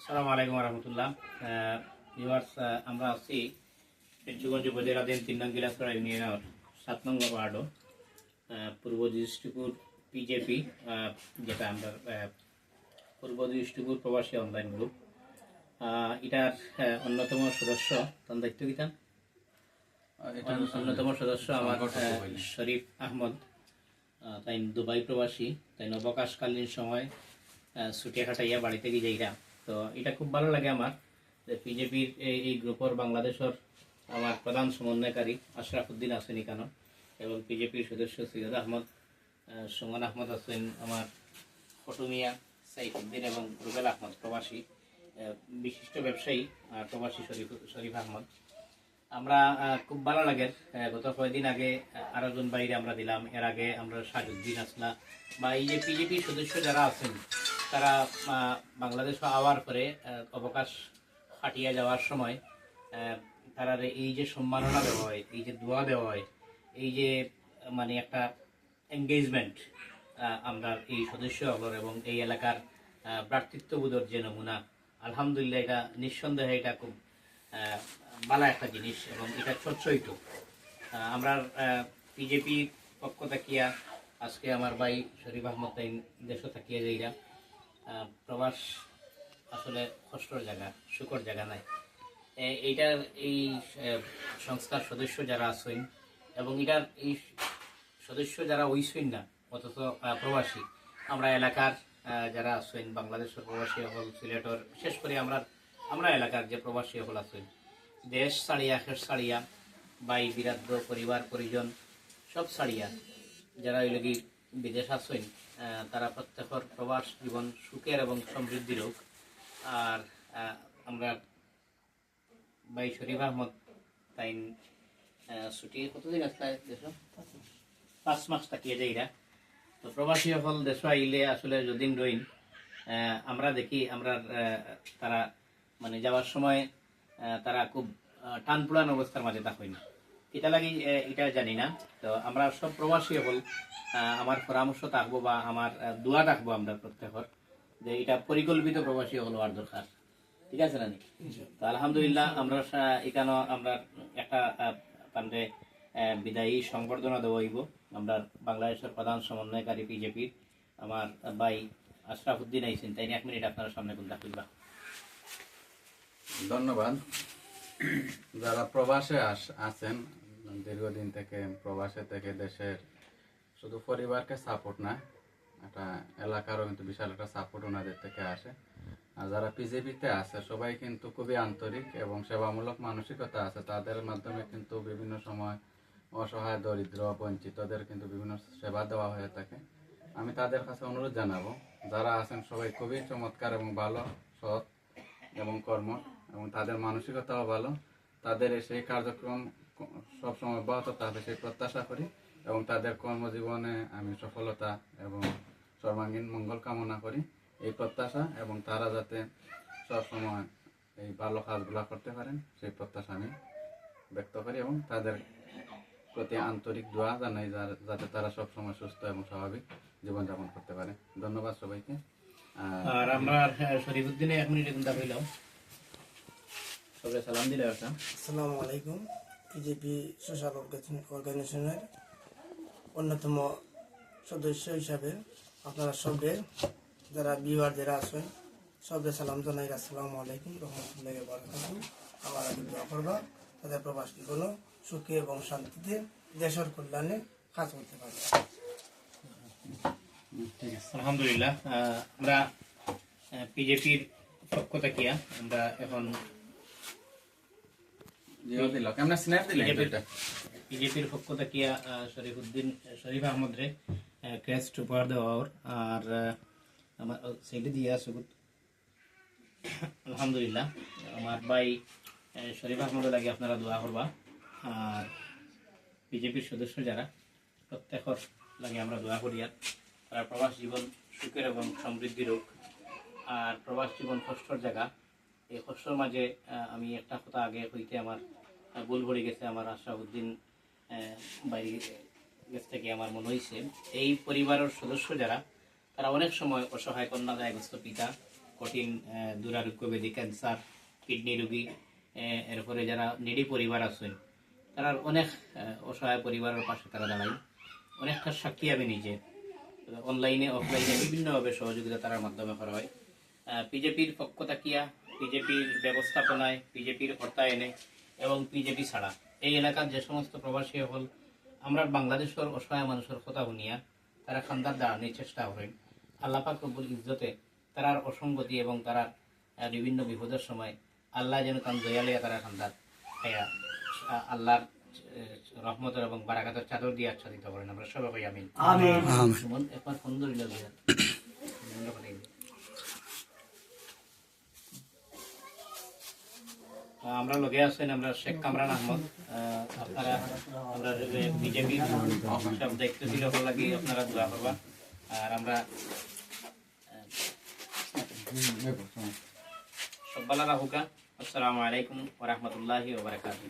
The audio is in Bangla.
আসসালামু আলাইকুম রহমতুল্লাহ ভিউয়ার্স আমরা আছি পেঞ্চুগঞ্জ উপজেলাধীন তিন নং গিলাসপাড়া ইউনিয়নের সাত নম্বর ওয়ার্ডও পূর্ব দৃষ্টিপুর পিজেপি যেটা আমরা পূর্ব দৃষ্টিপুর প্রবাসী অনলাইন গ্রুপ এটার অন্যতম সদস্য তার দায়িত্ব কি তার? অন্যতম সদস্য আমার শরীফ আহমদ। তাই দুবাই প্রবাসী তাই অবকাশকালীন সময় আহ, খাটাইয়া বাড়িতে গিয়ে যাইরা তো এটা খুব ভালো লাগে আমার যে বিজেপির এই গ্রুপের বাংলাদেশের আমার প্রধান সমন্বয়কারী আশরাফ উদ্দিন আছেন এখানে এবং বিজেপির সদস্য সৈয়দ আহমদ আহ, সুমন আহমদ আছেন আমার ফটুমিয়া সাইফুদ্দিন এবং রুবেল আহমদ প্রবাসী বিশিষ্ট ব্যবসায়ী প্রবাসী শরীফ শরীফ আহমদ। আমরা খুব ভালো লাগে গত কয়েকদিন আগে আহ, আরও জন বাইরে আমরা দিলাম। এর আগে আমরা সাজুদ্দিন আসলা বা এই যে বিজেপি সদস্য যারা আছেন তারা বাংলাদেশ আওয়ার আহ, অবকাশ হাটিয়ে যাওয়ার সময় তারা এই যে সম্মাননা দেওয়া হয় এই যে দোয়া দেওয়া হয় এই যে মানে একটা এঙ্গেজমেন্ট আমরা এই সদস্য হবার এবং এই এলাকার ভ্রাতৃত্ববোধের যে নমুনা আলহামদুলিল্লাহ এটা নিঃসন্দেহে এটা খুব ভালো একটা জিনিস এবং এটা চর্চইত আমরা বিজেপি পক্ষ থাকিয়া আজকে আমার ভাই শরীফ আহমদ তাই দেশ থাকিয়া যাইরা প্রবাস আসলে কষ্টর জায়গা, সুখর জায়গা নাই। এ- এইটার এই সংস্থার সদস্য যারা আছেন এবং এটার এই সদস্য যারা ওইসইন না, অথচ প্রবাসী, আমরা এলাকার যারা আছেন, বাংলাদেশের প্রবাসী হল, সিলেটর, বিশেষ করে আমরা আমরা এলাকার যে প্রবাসী হল আছেন, দেশ ছাড়িয়া শেষ ছাড়িয়া বাই বিরাদ্র পরিবার, পরিজন, সব ছাড়িয়া, যারা ওই লগি বিদেশ আছেন তারা প্রত্যেকের প্রবাস জীবন সুখের এবং সমৃদ্ধির হোক আর আমরা ভাই শরীফ আহমদ তাই ছুটি কতদিন আসলে দেশ? পাঁচ মাস থাকিয়ে যাইরা তো প্রবাসী সকল দেশ আইলে আসলে যদিন রইন আমরা দেখি, আমরা তারা মানে যাওয়ার সময় তারা খুব টান পুরান অবস্থার মাঝে তা হয় না। এটা লাগি এটা জানি না। তো আমরা সব প্রবাসী হল আমার পরামর্শ থাকব বা আমার দোয়া থাকব আমরা প্রত্যেকের যে এটা পরিকল্পিত প্রবাসী হল আর দরকার। ঠিক আছে না তো আলহামদুলিল্লাহ আমরা এখানে আমরা একটা পান্ডে বিদায়ী সংবর্ধনা দেওয়া হইব। আমরা বাংলাদেশের প্রধান সমন্বয়কারী বিজেপির আমার ভাই আশরাফ উদ্দিন আইসেন তাই এক মিনিট আপনার সামনে কোনটা খুলবা ধন্যবাদ। যারা প্রবাসে আস- আছেন দীর্ঘদিন থেকে প্রবাসে থেকে দেশের শুধু পরিবারকে সাপোর্ট না, একটা এলাকারও কিন্তু বিশাল একটা সাপোর্ট ওনাদের থেকে আসে। আর যারা পিজেপিতে আছে, সবাই কিন্তু খুবই আন্তরিক এবং সেবামূলক মানসিকতা আছে। তাদের মাধ্যমে কিন্তু বিভিন্ন সময় অসহায়, দরিদ্র, বঞ্চিতদের কিন্তু বিভিন্ন সেবা দেওয়া হয়ে থাকে। আমি তাদের কাছে অনুরোধ জানাব, যারা আছেন সবাই খুবই চমৎকার এবং ভালো, সৎ এবং কর্ম এবং তাদের মানসিকতাও ভালো। তাদের সেই কার্যক্রম সবসময় অব্যাহত থাকবে সেই প্রত্যাশা করি এবং তাদের কর্মজীবনে আমি সফলতা এবং সর্বাঙ্গীন মঙ্গল কামনা করি। এই প্রত্যাশা এবং তারা যাতে সবসময় এই ভালো কাজগুলা করতে পারেন সেই প্রত্যাশা আমি ব্যক্ত করি এবং তাদের প্রতি আন্তরিক দোয়া জানাই যাতে তারা সবসময় সুস্থ এবং স্বাভাবিক জীবনযাপন করতে পারে। ধন্যবাদ সবাইকে। আর আমরা শরীফ উদ্দিনে এক মিনিট কোনটা হইলাম। সবাই সালাম দিলে আসসালামু আলাইকুম। বিজেপি সোশ্যাল অর্গানাইজেশনের অন্যতম সদস্য হিসাবে আপনারা সবের যারা বিহার যারা আছেন সবের সালাম জানাই। আসসালামু আলাইকুম রহমতুল্লাহ বরকাতুহ। আমার আগে দোয়া করবা তাদের প্রবাস জীবন সুখে এবং শান্তিতে দেশের কল্যাণে কাজ করতে পারবে আলহামদুলিল্লাহ আমরা বিজেপির পক্ষ থাকিয়া আমরা এখন জিও দিল কেমন স্ন্যাপ দিলেন বিজেপির পক্ষ থাকিয়া আহ, শরীফ আহমদ রে ক্রেস্ট উপহার দেওয়া ওর আর আমার সেইটা দিয়ে সুগুত আলহামদুলিল্লাহ আমার ভাই শরীফ লাগে আপনারা দোয়া করবা আর বিজেপির সদস্য যারা প্রত্যেকর লাগে আমরা দোয়া করি আর তারা প্রবাস জীবন সুখের এবং সমৃদ্ধির হোক আর প্রবাস জীবন কষ্টর জায়গা। এই কষ্টর মাঝে আমি একটা কথা আগে হইতে আমার ভুল পড়ে গেছে আমার আশরাফুদ্দিন আহ, বাইরে গেছ থেকে আমার মনে হয়েছে এই পরিবারের সদস্য যারা তারা অনেক সময় অসহায় কন্যা দায়গ্রস্ত পিতা কঠিন দুরারোগ্য ব্যাধি ক্যান্সার কিডনি রোগী এরপরে যারা নিডি পরিবার আছেন তারা অনেক অসহায় পরিবারের পাশে তারা দাঁড়ায়। অনেকটা সাক্ষী আমি নিজে। অনলাইনে অফলাইনে বিভিন্নভাবে সহযোগিতা তার মাধ্যমে করা হয়। বিজেপির পক্ষ থাকিয়া বিজেপির ব্যবস্থাপনায় বিজেপির অর্থায়নে এবং বিজেপি ছাড়া। এই এলাকার যে সমস্ত প্রবাসী হল আমরা বাংলাদেশের অসহায় মানুষের কথা শুনিয়া তারা খান্দার দাঁড়ানোর চেষ্টা করেন আল্লাপাক রব্বুল ইজ্জতে তারার অসঙ্গতি এবং তারার আহ, বিভিন্ন বিপদের সময় আল্লাহ যেন তান দয়ালিয়া তারা খান্দার আল্লাহর রহমতের এবং বারাকাতের চাদর দিয়ে আচ্ছাদিত করেন। আমরা সবাই আমিন। সুমন একবার আমরা লগে আছেন আমরা শেখ কামরান আহমদ। আহ, আপনারা আমরা বিজেপি সব দায়িত্বশীল হওয়ার লাগি আপনারা দোয়া করবা। আর আমরা সব বালা রাহুকা আসসালামু আলাইকুম ওয়া রাহমাতুল্লাহি ওয়া বারাকাতুহু।